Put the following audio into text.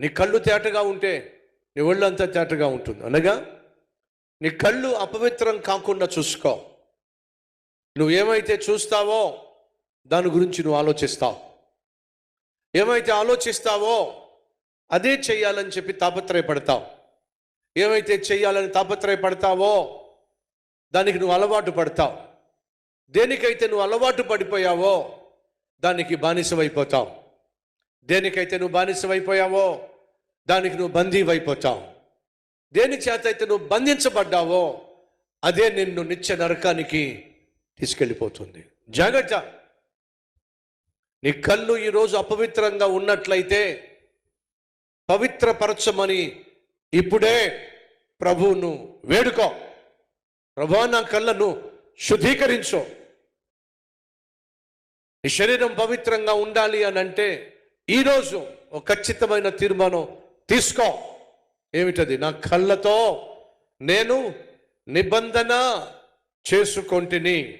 నీ కళ్ళు తేటగా ఉంటే నీ ఒళ్ళు అంతా తేటగా ఉంటుంది. అనగా నీ కళ్ళు అపవిత్రం కాకుండా చూసుకో. నువ్వు ఏమైతే చూస్తావో దాని గురించి నువ్వు ఆలోచిస్తావు. ఏమైతే ఆలోచిస్తావో అదే చెయ్యాలని చెప్పి తాపత్రయపడతావు. ఏమైతే చెయ్యాలని తాపత్రయపడతావో దానికి నువ్వు అలవాటు పడతావు. దేనికైతే నువ్వు అలవాటు పడిపోయావో దానికి బానిసమైపోతావు. దేనికైతే నువ్వు బానిసమైపోయావో దానికి నువ్వు బందీవైపోతావు. దేని చేత అయితే నువ్వు బంధించబడ్డావో అదే నిన్ను నిత్య నరకానికి తీసుకెళ్ళిపోతుంది. జాగ్రత్త. నీ కళ్ళు ఈరోజు అపవిత్రంగా ఉన్నట్లయితే పవిత్రపరచమని ఇప్పుడే ప్రభువును వేడుకో. ప్రభా నా కళ్ళను శుద్ధీకరించు. నీ శరీరం పవిత్రంగా ఉండాలి అని అంటే ఈరోజు ఒక ఖచ్చితమైన తీర్మానం తీసుకో. ఏమిటది? నా కళ్ళతో నేను నిబంధన చేసుకొంటిని.